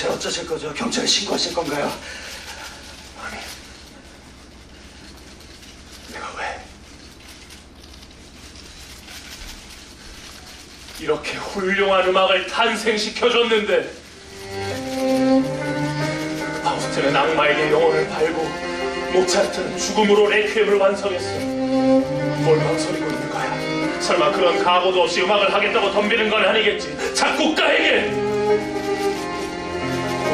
도대체 어쩌실 거죠? 경찰에 신고하실 건가요? 아니, 내가 왜 이렇게 훌륭한 음악을 탄생시켜줬는데? 파우스트는 악마에게 영혼을 팔고 모차르트는 죽음으로 레퀴엠을 완성했어. 뭘 망설이고 있는 거야? 설마 그런 각오도 없이 음악을 하겠다고 덤비는 건 아니겠지? 작곡가에게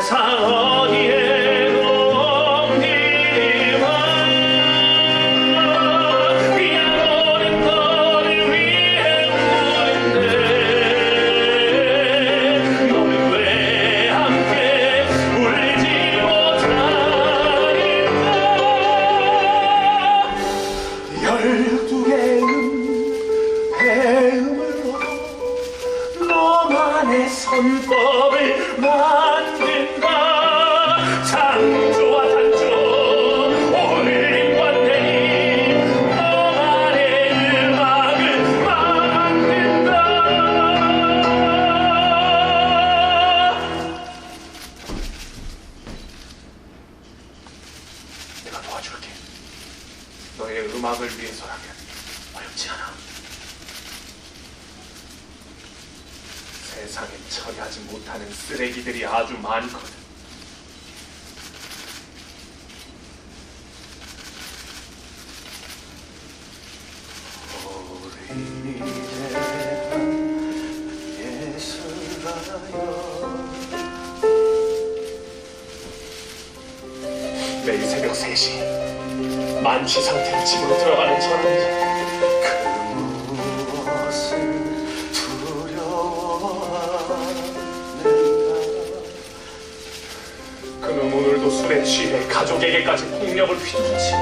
세상 어 너의 음악을 위해서라면 어렵지 않아. 세상에 처리하지 못하는 쓰레기들이 아주 많거든. 매일 새벽 3시 만취 상태로 집으로 들어가는 저 남자 무엇을 두려워하는가 그는 오늘도 술에 취해 가족에게까지 폭력을 휘두르지.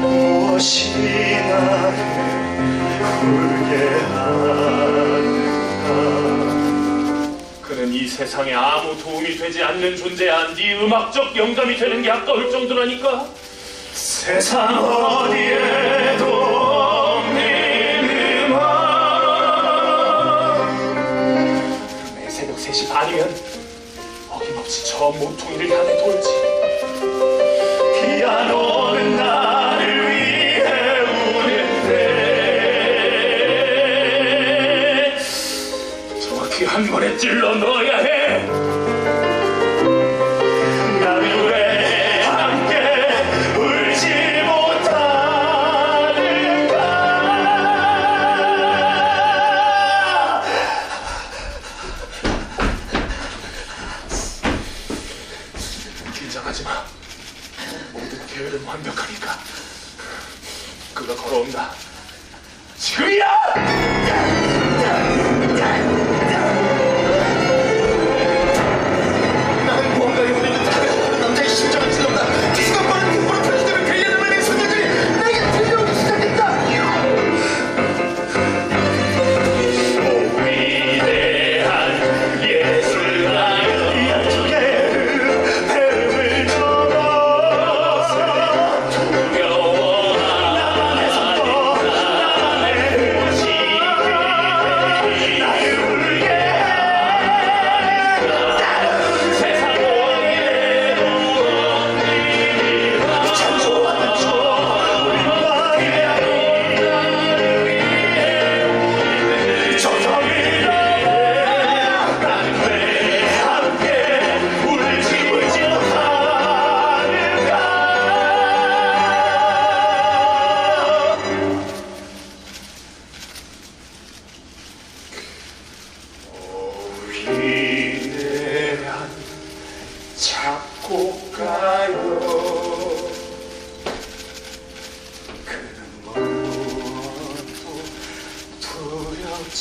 무엇이 나를 울 세상에 아무 도움이 되지 않는 존재야 네 음악적 영감이 되는 게 아까울 정도라니까? 세상 어디에도 없는 음악. 매 새벽 3시 반이면 어김없이 저 모퉁이를 향해 돌지. 피아노 한 번에 찔러 넣어야 해. 나는 왜 함께 울지 못하는가 긴장하지 마. 모든 계획은 완벽하니까 그가 걸어온다. 지금이야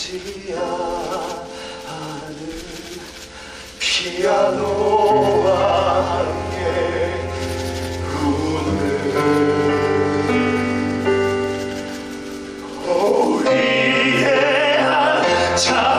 지하하는 피아노와 함께 우는. 오리의 한참